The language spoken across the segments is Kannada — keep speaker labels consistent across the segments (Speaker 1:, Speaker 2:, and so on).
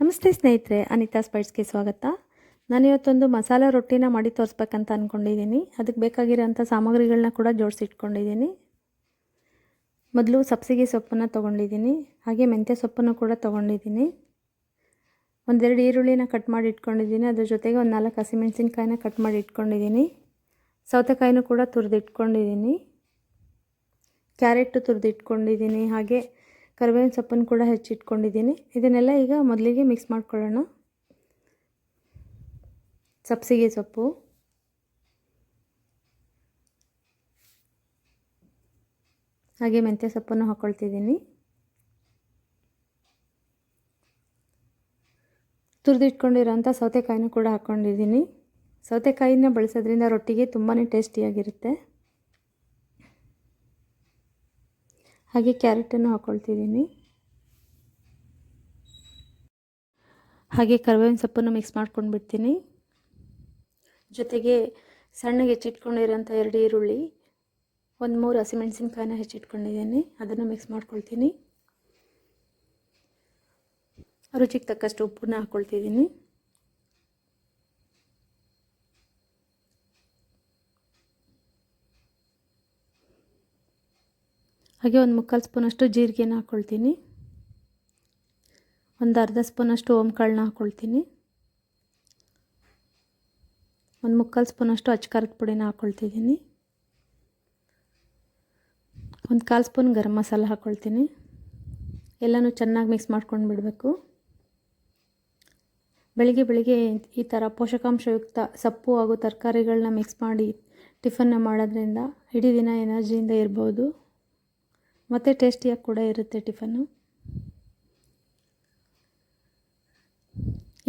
Speaker 1: ನಮಸ್ತೆ ಸ್ನೇಹಿತರೆ, ಅನಿತಾ ಸ್ಪೈಟ್ಸ್ಗೆ ಸ್ವಾಗತ. ನಾನು ಇವತ್ತೊಂದು ಮಸಾಲೆ ರೊಟ್ಟಿನ ಮಾಡಿ ತೋರಿಸ್ಬೇಕಂತ ಅಂದ್ಕೊಂಡಿದ್ದೀನಿ ಅದಕ್ಕೆ ಬೇಕಾಗಿರೋಂಥ ಸಾಮಗ್ರಿಗಳನ್ನ ಕೂಡ ಜೋಡಿಸಿಟ್ಕೊಂಡಿದ್ದೀನಿ. ಮೊದಲು ಸಬ್ಸಿಗೆ ಸೊಪ್ಪನ್ನು ತೊಗೊಂಡಿದ್ದೀನಿ. ಹಾಗೆ ಮೆಂತ್ಯ ಸೊಪ್ಪನ್ನು ಕೂಡ ತೊಗೊಂಡಿದ್ದೀನಿ. ಒಂದೆರಡು ಈರುಳ್ಳಿನ ಕಟ್ ಮಾಡಿ ಇಟ್ಕೊಂಡಿದ್ದೀನಿ. ಅದ್ರ ಜೊತೆಗೆ ಒಂದು ನಾಲ್ಕು ಹಸಿಮೆಣಸಿನ್ಕಾಯಿನ ಕಟ್ ಮಾಡಿ ಇಟ್ಕೊಂಡಿದ್ದೀನಿ. ಸೌತೆಕಾಯಿನೂ ಕೂಡ ತುರಿದಿಟ್ಕೊಂಡಿದ್ದೀನಿ. ಕ್ಯಾರೆಟು ತುರಿದಿಟ್ಕೊಂಡಿದ್ದೀನಿ. ಹಾಗೆ ಕರಿಬೇವಿನ ಸೊಪ್ಪನ್ನು ಕೂಡ ಹೆಚ್ಚಿಟ್ಕೊಂಡಿದ್ದೀನಿ. ಇದನ್ನೆಲ್ಲ ಈಗ ಮೊದಲಿಗೆ ಮಿಕ್ಸ್ ಮಾಡ್ಕೊಳ್ಳೋಣ. ಸಬ್ಸಿಗೆ ಸೊಪ್ಪು. ಹಾಗೆ ಮೆಂತ್ಯ ಸೊಪ್ಪನ್ನು ಹಾಕ್ಕೊಳ್ತಿದ್ದೀನಿ ತುರಿದಿಟ್ಕೊಂಡಿರೋಂಥ ಸೌತೆಕಾಯಿನೂ ಕೂಡ ಹಾಕ್ಕೊಂಡಿದ್ದೀನಿ ಸೌತೆಕಾಯಿನ ಬಳಸೋದ್ರಿಂದ ರೊಟ್ಟಿಗೆ ತುಂಬಾ ಟೇಸ್ಟಿಯಾಗಿರುತ್ತೆ. ಹಾಗೆ ಕ್ಯಾರೆಟನ್ನು ಹಾಕ್ಕೊಳ್ತಿದ್ದೀನಿ ಹಾಗೆ ಕರಿಬೇವಿನ ಸೊಪ್ಪನ್ನು ಮಿಕ್ಸ್ ಮಾಡ್ಕೊಂಡು ಬಿಡ್ತೀನಿ ಜೊತೆಗೆ ಸಣ್ಣಗೆ ಹೆಚ್ಚಿಟ್ಕೊಂಡಿರೋಂಥ ಎರಡು ಈರುಳ್ಳಿ, ಒಂದು ಮೂರು ಹಸಿಮೆಣಸಿನ್ಕಾಯಿನ ಹೆಚ್ಚಿಟ್ಕೊಂಡಿದ್ದೀನಿ ಅದನ್ನು ಮಿಕ್ಸ್ ಮಾಡ್ಕೊಳ್ತೀನಿ. ರುಚಿಗೆ ತಕ್ಕಷ್ಟು ಉಪ್ಪನ್ನ ಹಾಕ್ಕೊಳ್ತಿದ್ದೀನಿ ಹಾಗೆ ಒಂದು ಮುಕ್ಕಾಲು ಸ್ಪೂನಷ್ಟು ಜೀರಿಗೆನ ಹಾಕ್ಕೊಳ್ತೀನಿ ಒಂದು ಅರ್ಧ ಸ್ಪೂನಷ್ಟು ಓಂಕಾಳನ್ನ ಹಾಕ್ಕೊಳ್ತೀನಿ ಒಂದು ಮುಕ್ಕಾಲು ಸ್ಪೂನಷ್ಟು ಅಚ್ಕಾರದ ಪುಡಿನ ಹಾಕ್ಕೊಳ್ತಿದ್ದೀನಿ ಒಂದು ಕಾಲು ಸ್ಪೂನ್ ಗರಂ ಮಸಾಲ ಹಾಕ್ಕೊಳ್ತೀನಿ ಎಲ್ಲನೂ ಚೆನ್ನಾಗಿ ಮಿಕ್ಸ್ ಮಾಡ್ಕೊಂಡು ಬಿಡಬೇಕು. ಬೆಳಿಗ್ಗೆ ಬೆಳಿಗ್ಗೆ ಈ ಥರ ಪೋಷಕಾಂಶಯುಕ್ತ ಸೊಪ್ಪು ಹಾಗೂ ತರಕಾರಿಗಳನ್ನ ಮಿಕ್ಸ್ ಮಾಡಿ ಟಿಫನ್ನ ಮಾಡೋದ್ರಿಂದ ಇಡೀ ದಿನ ಎನರ್ಜಿಯಿಂದ ಇರ್ಬೋದು. ಮತ್ತು ಟೇಸ್ಟಿಯಾಗಿ ಕೂಡ ಇರುತ್ತೆ ಟಿಫನ್ನು.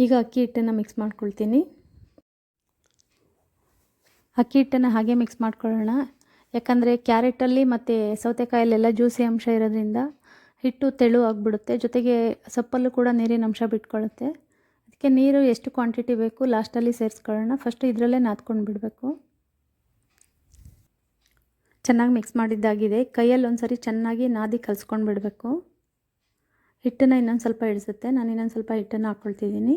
Speaker 1: ಈಗ ಅಕ್ಕಿ ಹಿಟ್ಟನ್ನು ಮಿಕ್ಸ್ ಮಾಡ್ಕೊಳ್ತೀನಿ. ಅಕ್ಕಿ ಹಿಟ್ಟನ್ನು ಹಾಗೆ ಮಿಕ್ಸ್ ಮಾಡ್ಕೊಳ್ಳೋಣ. ಯಾಕಂದರೆ ಕ್ಯಾರೆಟಲ್ಲಿ ಮತ್ತು ಸೌತೆಕಾಯಲ್ಲೆಲ್ಲ ಜ್ಯೂಸಿ ಅಂಶ ಇರೋದ್ರಿಂದ ಹಿಟ್ಟು ತೆಳು ಆಗಿಬಿಡುತ್ತೆ. ಜೊತೆಗೆ ಸೊಪ್ಪಲ್ಲೂ ಕೂಡ ನೀರಿನ ಅಂಶ ಬಿಟ್ಕೊಳ್ಳುತ್ತೆ ಅದಕ್ಕೆ ನೀರು ಎಷ್ಟು ಕ್ವಾಂಟಿಟಿ ಬೇಕು ಲಾಸ್ಟಲ್ಲಿ ಸೇರಿಸ್ಕೊಳ್ಳೋಣ. ಫಸ್ಟ್ ಇದರಲ್ಲೇ ನಾದ್ಕೊಂಡು ಬಿಡಬೇಕು ಚೆನ್ನಾಗಿ ಮಿಕ್ಸ್ ಮಾಡಿದ್ದಾಗಿದೆ. ಕೈಯಲ್ಲಿ ಒಂದು ಸರಿ ಚೆನ್ನಾಗಿ ನಾದಿ ಕಲಿಸ್ಕೊಂಡು ಬಿಡಬೇಕು. ಹಿಟ್ಟನ್ನು ಇನ್ನೊಂದು ಸ್ವಲ್ಪ ಇಳಿಸುತ್ತೆ. ನಾನು ಇನ್ನೊಂದು ಸ್ವಲ್ಪ ಹಿಟ್ಟನ್ನು ಹಾಕ್ಕೊಳ್ತಿದ್ದೀನಿ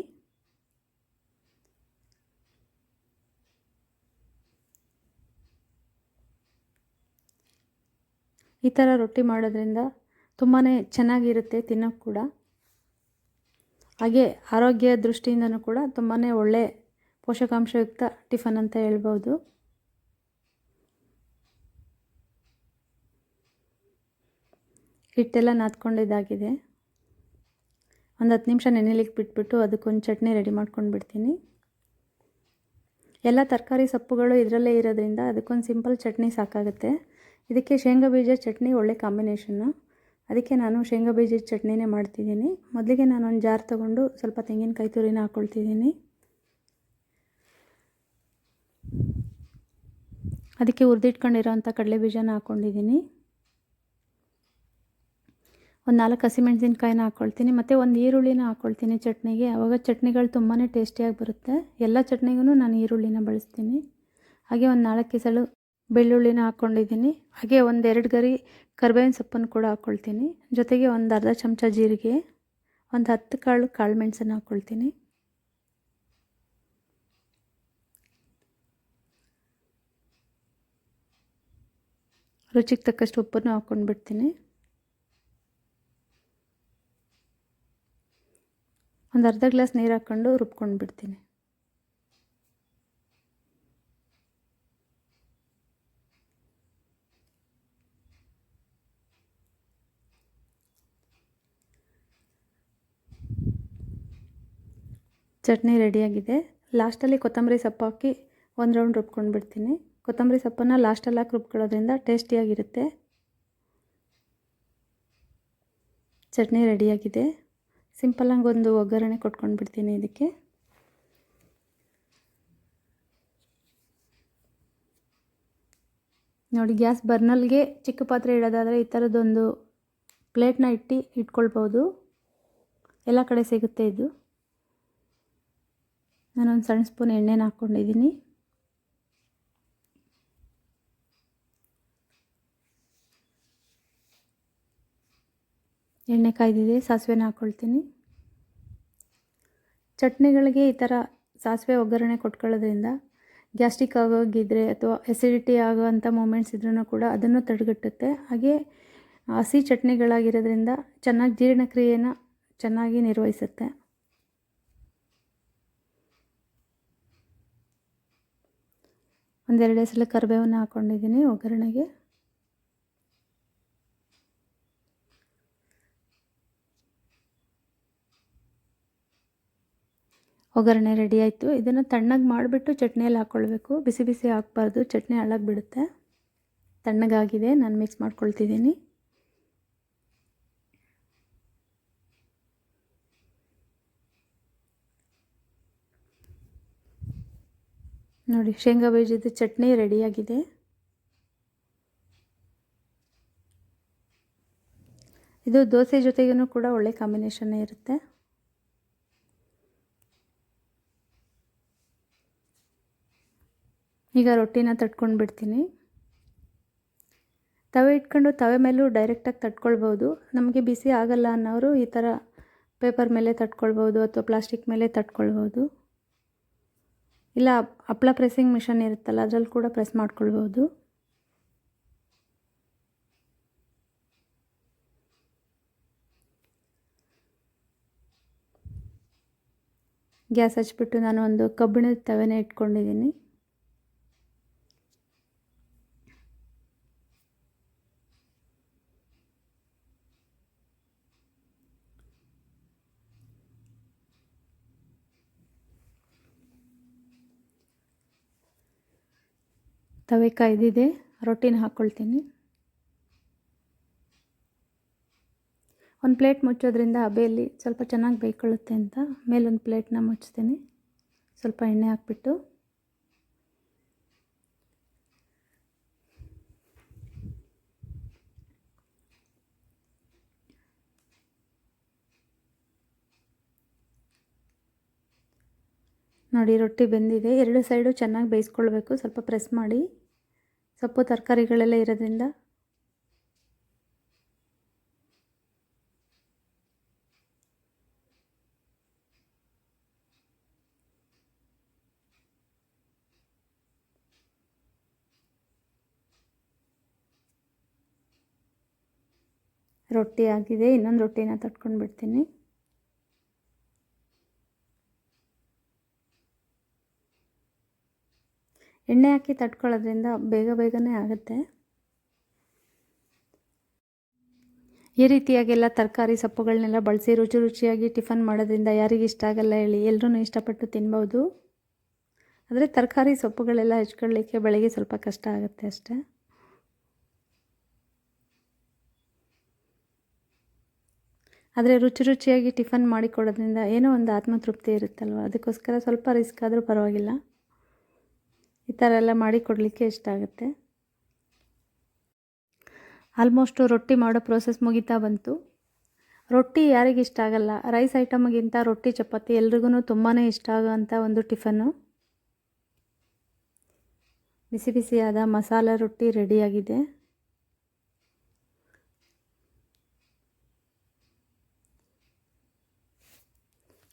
Speaker 1: ಈ ಥರ ರೊಟ್ಟಿ ಮಾಡೋದ್ರಿಂದ ತುಂಬಾ ಚೆನ್ನಾಗಿರುತ್ತೆ ತಿನ್ನೋಕ್ಕೆ ಕೂಡ. ಹಾಗೆ ಆರೋಗ್ಯ ದೃಷ್ಟಿಯಿಂದನೂ ಕೂಡ ತುಂಬಾ ಒಳ್ಳೆ ಪೋಷಕಾಂಶಯುಕ್ತ ಟಿಫನ್ ಅಂತ ಹೇಳ್ಬೋದು. ಹಿಟ್ಟೆಲ್ಲ ನಾದ್ಕೊಂಡಿದ್ದಾಗಿದೆ ಒಂದು ಹತ್ತು ನಿಮಿಷ ನೆನೆಲಿಕ್ಕೆ ಬಿಟ್ಬಿಟ್ಟು ಅದಕ್ಕೊಂದು ಚಟ್ನಿ ರೆಡಿ ಮಾಡ್ಕೊಂಡು ಬಿಡ್ತೀನಿ. ಎಲ್ಲ ತರಕಾರಿ ಸೊಪ್ಪುಗಳು ಇದರಲ್ಲೇ ಇರೋದ್ರಿಂದ ಅದಕ್ಕೊಂದು ಸಿಂಪಲ್ ಚಟ್ನಿ ಸಾಕಾಗುತ್ತೆ. ಇದಕ್ಕೆ ಶೇಂಗಾ ಬೀಜ ಚಟ್ನಿ ಒಳ್ಳೆ ಕಾಂಬಿನೇಷನ್ನು ಅದಕ್ಕೆ ನಾನು ಶೇಂಗಾ ಬೀಜದ ಚಟ್ನಿನೇ ಮಾಡ್ತಿದ್ದೀನಿ. ಮೊದಲಿಗೆ ನಾನು ಒಂದು ಜಾರ್ ತೊಗೊಂಡು ಸ್ವಲ್ಪ ತೆಂಗಿನಕಾಯಿ ತುರಿನ ಹಾಕ್ಕೊಳ್ತಿದ್ದೀನಿ ಅದಕ್ಕೆ ಹುರಿದಿಟ್ಕೊಂಡಿರೋಂಥ ಕಡಲೆ ಬೀಜನ ಹಾಕ್ಕೊಂಡಿದ್ದೀನಿ ಒಂದು ನಾಲ್ಕು ಹಸಿಮೆಣಸಿನ್ಕಾಯಿನ ಹಾಕ್ಕೊಳ್ತೀನಿ ಮತ್ತು ಒಂದು ಈರುಳ್ಳಿನ ಹಾಕ್ಕೊಳ್ತೀನಿ ಚಟ್ನಿಗೆ. ಆವಾಗ ಚಟ್ನಿಗಳು ತುಂಬಾ ಟೇಸ್ಟಿಯಾಗಿ ಬರುತ್ತೆ. ಎಲ್ಲ ಚಟ್ನಿಗೂ ನಾನು ಈರುಳ್ಳಿನ ಬಳಸ್ತೀನಿ. ಹಾಗೆ ಒಂದು ನಾಲ್ಕು ಕಿಸಳು ಬೆಳ್ಳುಳ್ಳಿನ ಹಾಕ್ಕೊಂಡಿದ್ದೀನಿ ಹಾಗೆ ಒಂದೆರಡು ಗರಿ ಕರ್ಬೇವಿನ ಸೊಪ್ಪನ್ನು ಕೂಡ ಹಾಕ್ಕೊಳ್ತೀನಿ ಜೊತೆಗೆ ಒಂದು ಅರ್ಧ ಚಮಚ ಜೀರಿಗೆ, ಒಂದು ಹತ್ತು ಕಾಳು ಕಾಳು ಮೆಣಸನ್ನು ಹಾಕ್ಕೊಳ್ತೀನಿ ರುಚಿಗೆ ತಕ್ಕಷ್ಟು ಉಪ್ಪನ್ನು ಹಾಕ್ಕೊಂಡು ಒಂದು ಅರ್ಧ ಗ್ಲಾಸ್ ನೀರು ಹಾಕ್ಕೊಂಡು ರುಬ್ಕೊಂಡು ಬಿಡ್ತೀನಿ ಚಟ್ನಿ ರೆಡಿಯಾಗಿದೆ ಲಾಸ್ಟಲ್ಲಿ ಕೊತ್ತಂಬರಿ ಸೊಪ್ಪು ಹಾಕಿ ಒಂದು ರೌಂಡ್ ರುಬ್ಕೊಂಡು ಬಿಡ್ತೀನಿ ಕೊತ್ತಂಬರಿ ಸೊಪ್ಪನ್ನು ಲಾಸ್ಟಲ್ಲಿ ಹಾಕಿ ರುಬ್ಕೊಳ್ಳೋದ್ರಿಂದ ಟೇಸ್ಟಿಯಾಗಿರುತ್ತೆ ಚಟ್ನಿ ರೆಡಿಯಾಗಿದೆ ಸಿಂಪಲ್ಲಾಗಿ ಒಂದು ಒಗ್ಗರಣೆ ಕೊಟ್ಕೊಂಡು ಬಿಡ್ತೀನಿ ಇದಕ್ಕೆ. ನೋಡಿ, ಗ್ಯಾಸ್ ಬರ್ನಲ್ಗೆ ಚಿಕ್ಕ ಪಾತ್ರೆ ಇಡೋದಾದರೆ ಈ ಥರದ್ದೊಂದು ಪ್ಲೇಟ್ನ ಇಟ್ಟು ಇಟ್ಕೊಳ್ಬೋದು. ಎಲ್ಲ ಕಡೆ ಸಿಗುತ್ತೆ ಇದು. ನಾನೊಂದು ಸಣ್ಣ ಸ್ಪೂನ್ ಎಣ್ಣೆನ ಹಾಕ್ಕೊಂಡಿದ್ದೀನಿ. ಎಣ್ಣೆ ಕಾಯ್ದಿದೆ, ಸಾಸಿವೆನ ಹಾಕ್ಕೊಳ್ತೀನಿ ಚಟ್ನಿಗಳಿಗೆ ಈ ಥರ ಸಾಸಿವೆ ಒಗ್ಗರಣೆ ಕೊಟ್ಕೊಳ್ಳೋದ್ರಿಂದ ಗ್ಯಾಸ್ಟ್ರಿಕ್ ಆಗೋಗಿದ್ರೆ ಅಥವಾ ಎಸಿಡಿಟಿ ಆಗೋವಂಥ ಮೂಮೆಂಟ್ಸ್ ಇದ್ರೂ ಕೂಡ ಅದನ್ನು ತಡೆಗಟ್ಟುತ್ತೆ. ಹಾಗೆ ಹಸಿ ಚಟ್ನಿಗಳಾಗಿರೋದ್ರಿಂದ ಚೆನ್ನಾಗಿ ಜೀರ್ಣಕ್ರಿಯೆನ ಚೆನ್ನಾಗಿ ನಿರ್ವಹಿಸುತ್ತೆ. ಒಂದೆರಡು ಸಲ ಕರಿಬೇವನ್ನು ಹಾಕ್ಕೊಂಡಿದ್ದೀನಿ ಒಗ್ಗರಣೆಗೆ. ಒಗ್ಗರಣೆ ರೆಡಿ ಆಯಿತು. ಇದನ್ನು ತಣ್ಣಗೆ ಮಾಡಿಬಿಟ್ಟು ಚಟ್ನಿಯಲ್ಲಿ ಹಾಕ್ಕೊಳ್ಬೇಕು ಬಿಸಿ ಬಿಸಿ ಹಾಕ್ಬಾರ್ದು ಚಟ್ನಿ ಬಿಡುತ್ತೆ ತಣ್ಣಗಾಗಿದೆ. ನಾನು ಮಿಕ್ಸ್ ಮಾಡ್ಕೊಳ್ತಿದ್ದೀನಿ. ನೋಡಿ, ಶೇಂಗಾ ಬೀಜದ ಚಟ್ನಿ ರೆಡಿಯಾಗಿದೆ ಇದು ದೋಸೆ ಜೊತೆಗೂ ಕೂಡ ಒಳ್ಳೆ ಕಾಂಬಿನೇಷನ್ನೇ ಇರುತ್ತೆ. ಈಗ ರೊಟ್ಟಿನ ತಟ್ಕೊಂಡು ಬಿಡ್ತೀನಿ ತವೆ ಇಟ್ಕೊಂಡು ತವೆ ಮೇಲೂ ಡೈರೆಕ್ಟಾಗಿ ತಟ್ಕೊಳ್ಬೋದು. ನಮಗೆ ಬಿಸಿ ಆಗಲ್ಲ ಅನ್ನೋರು ಈ ಥರ ಪೇಪರ್ ಮೇಲೆ ತಟ್ಕೊಳ್ಬೋದು ಅಥವಾ ಪ್ಲಾಸ್ಟಿಕ್ ಮೇಲೆ ತಟ್ಕೊಳ್ಬೋದು. ಇಲ್ಲ, ಹಪ್ಳ ಪ್ರೆಸ್ಸಿಂಗ್ ಮಿಷನ್ ಇರುತ್ತಲ್ಲ, ಅದರಲ್ಲಿ ಕೂಡ ಪ್ರೆಸ್ ಮಾಡ್ಕೊಳ್ಬೋದು. ಗ್ಯಾಸ್ ಹಚ್ಚಿಬಿಟ್ಟು ನಾನು ಒಂದು ಕಬ್ಬಿಣದ ತವೆನೇ ಇಟ್ಕೊಂಡಿದ್ದೀನಿ. ತವೆ ಕಾಯ್ದಿದೆ ರೊಟ್ಟಿನ ಹಾಕ್ಕೊಳ್ತೀನಿ ಒಂದು ಪ್ಲೇಟ್ ಮುಚ್ಚೋದ್ರಿಂದ ಹಬೆಯಲ್ಲಿ ಸ್ವಲ್ಪ ಚೆನ್ನಾಗಿ ಬೇಯ್ಕೊಳ್ಳುತ್ತೆ ಅಂತ. ಮೇಲೊಂದು ಪ್ಲೇಟ್ನ ಮುಚ್ತೀನಿ ಸ್ವಲ್ಪ ಎಣ್ಣೆ ಹಾಕ್ಬಿಟ್ಟು. ನೋಡಿ, ರೊಟ್ಟಿ ಬೆಂದಿದೆ. ಎರಡು ಸೈಡು ಚೆನ್ನಾಗಿ ಬೇಯಿಸ್ಕೊಳ್ಬೇಕು. ಸ್ವಲ್ಪ ಪ್ರೆಸ್ ಮಾಡಿ. ಸೊಪ್ಪು ತರಕಾರಿಗಳೆಲ್ಲ ಇರೋದ್ರಿಂದ. ರೊಟ್ಟಿ ಆಗಿದೆ. ಇನ್ನೊಂದು ರೊಟ್ಟಿನ ತಟ್ಕೊಂಡು ಬಿಡ್ತೀನಿ ಎಣ್ಣೆ ಹಾಕಿ ತಟ್ಕೊಳ್ಳೋದ್ರಿಂದ ಬೇಗ ಬೇಗನೆ ಆಗುತ್ತೆ. ಈ ರೀತಿಯಾಗೆಲ್ಲ ತರಕಾರಿ ಸೊಪ್ಪುಗಳನ್ನೆಲ್ಲ ಬಳಸಿ ರುಚಿ ರುಚಿಯಾಗಿ ಟಿಫನ್ ಮಾಡೋದ್ರಿಂದ ಯಾರಿಗೆ ಇಷ್ಟ ಆಗಲ್ಲ ಹೇಳಿ ಎಲ್ಲರೂ ಇಷ್ಟಪಟ್ಟು ತಿನ್ಬೋದು. ಆದರೆ ತರಕಾರಿ ಸೊಪ್ಪುಗಳೆಲ್ಲ ಹೆಚ್ಕೊಳ್ಳಿಕ್ಕೆ ಬೆಳಗ್ಗೆ ಸ್ವಲ್ಪ ಕಷ್ಟ ಆಗುತ್ತೆ ಅಷ್ಟೇ. ಆದರೆ ರುಚಿ ರುಚಿಯಾಗಿ ಟಿಫನ್ ಮಾಡಿಕೊಡೋದ್ರಿಂದ ಏನೋ ಒಂದು ಆತ್ಮತೃಪ್ತಿ ಇರುತ್ತಲ್ವ? ಅದಕ್ಕೋಸ್ಕರ ಸ್ವಲ್ಪ ರಿಸ್ಕ್ ಆದರೂ ಪರವಾಗಿಲ್ಲ. ಈ ಥರ ಎಲ್ಲ ಮಾಡಿ ಕೊಡಲಿಕ್ಕೆ ಇಷ್ಟ ಆಗುತ್ತೆ. ಆಲ್ಮೋಸ್ಟು ರೊಟ್ಟಿ ಮಾಡೋ ಪ್ರೋಸೆಸ್ ಮುಗಿತಾ ಬಂತು. ರೊಟ್ಟಿ ಯಾರಿಗೆ ಇಷ್ಟ ಆಗಲ್ಲ. ರೈಸ್ ಐಟಮ್ಗಿಂತ ರೊಟ್ಟಿ, ಚಪಾತಿ ಎಲ್ರಿಗೂ ತುಂಬಾ ಇಷ್ಟ ಆಗೋಂಥ ಒಂದು ಟಿಫನ್ನು ಬಿಸಿ ಬಿಸಿಯಾದ ಮಸಾಲ ರೊಟ್ಟಿ ರೆಡಿಯಾಗಿದೆ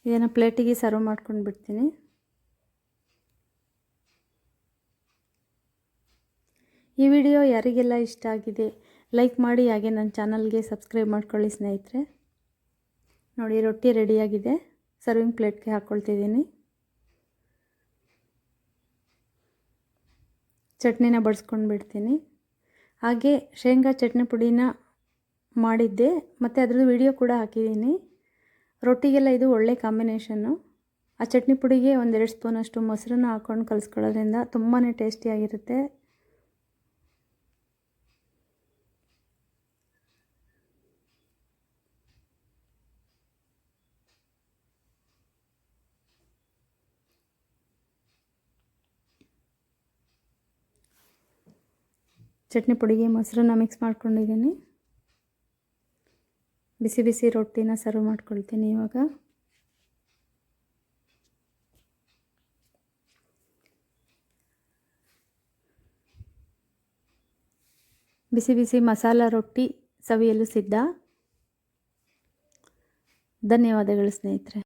Speaker 1: ಇದನ್ನು ಪ್ಲೇಟಿಗೆ ಸರ್ವ್ ಮಾಡ್ಕೊಂಡು ಬಿಡ್ತೀನಿ ಈ ವಿಡಿಯೋ ಯಾರಿಗೆಲ್ಲ ಇಷ್ಟ ಆಗಿದೆ, ಲೈಕ್ ಮಾಡಿ, ಹಾಗೆ ನನ್ನ ಚಾನಲ್ಗೆ ಸಬ್ಸ್ಕ್ರೈಬ್ ಮಾಡ್ಕೊಳ್ಳಿ ಸ್ನೇಹಿತರೆ. ನೋಡಿ, ರೊಟ್ಟಿ ರೆಡಿಯಾಗಿದೆ. ಸರ್ವಿಂಗ್ ಪ್ಲೇಟ್ಗೆ ಹಾಕ್ಕೊಳ್ತಿದ್ದೀನಿ ಚಟ್ನಿನ ಬಡಿಸ್ಕೊಂಡು ಬಿಡ್ತೀನಿ. ಹಾಗೆ ಶೇಂಗಾ ಚಟ್ನಿ ಪುಡಿನ ಮಾಡಿದ್ದೆ, ಮತ್ತು ಅದರದ್ದು ವಿಡಿಯೋ ಕೂಡ ಹಾಕಿದ್ದೀನಿ. ರೊಟ್ಟಿಗೆಲ್ಲ ಇದು ಒಳ್ಳೆ ಕಾಂಬಿನೇಷನ್ನು. ಆ ಚಟ್ನಿ ಪುಡಿಗೆ ಒಂದೆರಡು ಸ್ಪೂನಷ್ಟು ಮೊಸರನ್ನ ಹಾಕ್ಕೊಂಡು ಕಲಿಸ್ಕೊಳ್ಳೋದ್ರಿಂದ ತುಂಬಾ ಟೇಸ್ಟಿಯಾಗಿರುತ್ತೆ. ಚಟ್ನಿ ಪುಡಿಗೆ ಮೊಸರನ್ನ ಮಿಕ್ಸ್ ಮಾಡ್ಕೊಂಡಿದ್ದೀನಿ. ಬಿಸಿ ಬಿಸಿ ರೊಟ್ಟಿನ ಸರ್ವ್ ಮಾಡ್ಕೊಳ್ತೀನಿ ಇವಾಗ. ಬಿಸಿ ಬಿಸಿ ಮಸಾಲ ರೊಟ್ಟಿ ಸವಿಯಲು ಸಿದ್ಧ. ಧನ್ಯವಾದಗಳು ಸ್ನೇಹಿತರೆ.